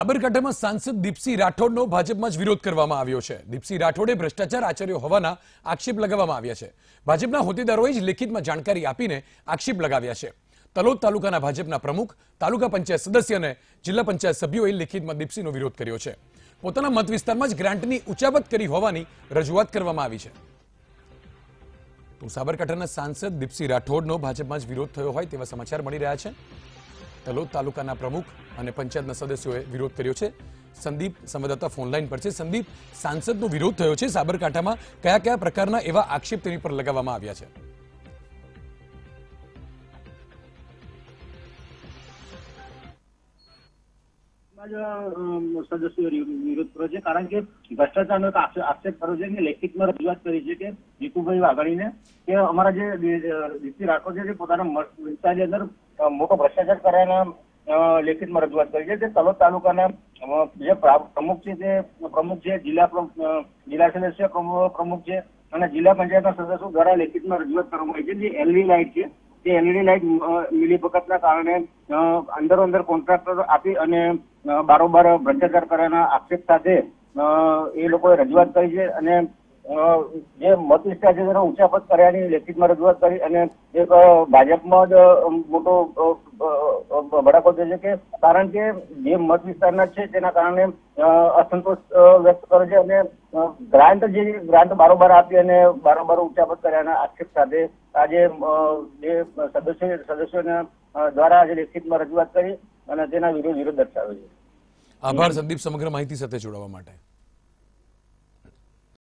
સાબરકાંઠામાં સાંસદ દીપસિંહ રાઠોડનો ભાજપમાં જ વિરોધ કરવામાં આવ્યો છે. દીપસિંહ રાઠોડે ભ્રષ્ટાચાર આચર્યો હોવાના આક્ષેપ લગાવવામાં આવ્યા છે. ભાજપના હોદ્દેદારોએ જ લેખિતમાં જાણકારી આપીને આક્ષેપ લગાવ્યા છે. તલોદ તાલુકાના ભાજપના પ્રમુખ, તાલુકા પંચાયત સદસ્ય અને જિલ્લા પંચાયત સભ્યોએ લેખિતમાં દીપસિંહનો વિરોધ કર્યો છે. પોતાના મત વિસ્તારમાં જ ગ્રાન્ટની ઉચાપત કરી હોવાની રજૂઆત કરવામાં આવી છે. તો સાબરકાંઠાના સાંસદ દીપસિંહ રાઠોડનો ભાજપમાં જ વિરોધ થયો હોય તેવા સમાચાર મળી રહ્યા છે. તલોદ તાલુકાના પ્રમુખ અને પંચાયતના સદસ્યોએ વિરોધ કર્યો છે. સંદીપ સંવાદદાતા ફોનલાઈન પર છે. સંદીપ, સાંસદનો વિરોધ થયો છે સાબરકાંઠામાં. કયા કયા પ્રકારના એવા આક્ષેપ તેની પર લગાવવામાં આવ્યા છે? વિરોધ કર્યો છે કારણ કે ભ્રષ્ટાચારનો આક્ષેપ કર્યો છે કે લેખિતમાં રજૂઆત કરી છે કે જીતુભાઈ વાઘાણીને કે અમારા જે દીપ્તિ રાઠોડ છે તે પોતાના વિસ્તારની અંદર મોટો ભ્રષ્ટાચાર કર્યાના લેખિતમાં રજૂઆત કરી છે તે તલોદ તાલુકાના જે પ્રા- પ્રમુખ છે તે પ્રમુખ છે જિલ્લા જિલ્લા સદસ્ય પ્રમુ- પ્રમુખ છે અને જિલ્લા પંચાયતના સદસ્યો દ્વારા લેખિતમાં રજૂઆત કરવામાં આવી છે જે એલવી લાઇટ છે તે એલઈડી લાઇટ મિલીભગતના કારણે અંદરો અંદર કોન્ટ્રાક્ટર આપી અને બારોબાર ભ્રષ્ટાચાર કર્યાના આક્ષેપ સાથે એ લોકોએ રજૂઆત કરી છે અને જે મત વિસ્તાર છે તેનો પદ કર્યાની લેખિતમાં રજૂઆત કરી અને એક ભાજપમાં જ મોટો બડાકો થયો છે કે કારણ કે જે મત વિસ્તારના છે તેના કારણે અસંતોષ વ્યક્ત કરે છે અને ગ્રાન્ટ જે ગ્રાન્ટ બારોબાર આપી અને બારોબાર ઊંચા પદ કર્યાના આક્ષેપ સાથે આજે જે સદસ્ય, સદસ્યોના દ્વારા આજે લેખિતમાં રજૂઆત કરી અને તેના વિરોધ વિરોધ દર્શાવ્યો છે. આભાર સંદીપ સમગ્ર માહિતી સાથે જોડાવા માટે.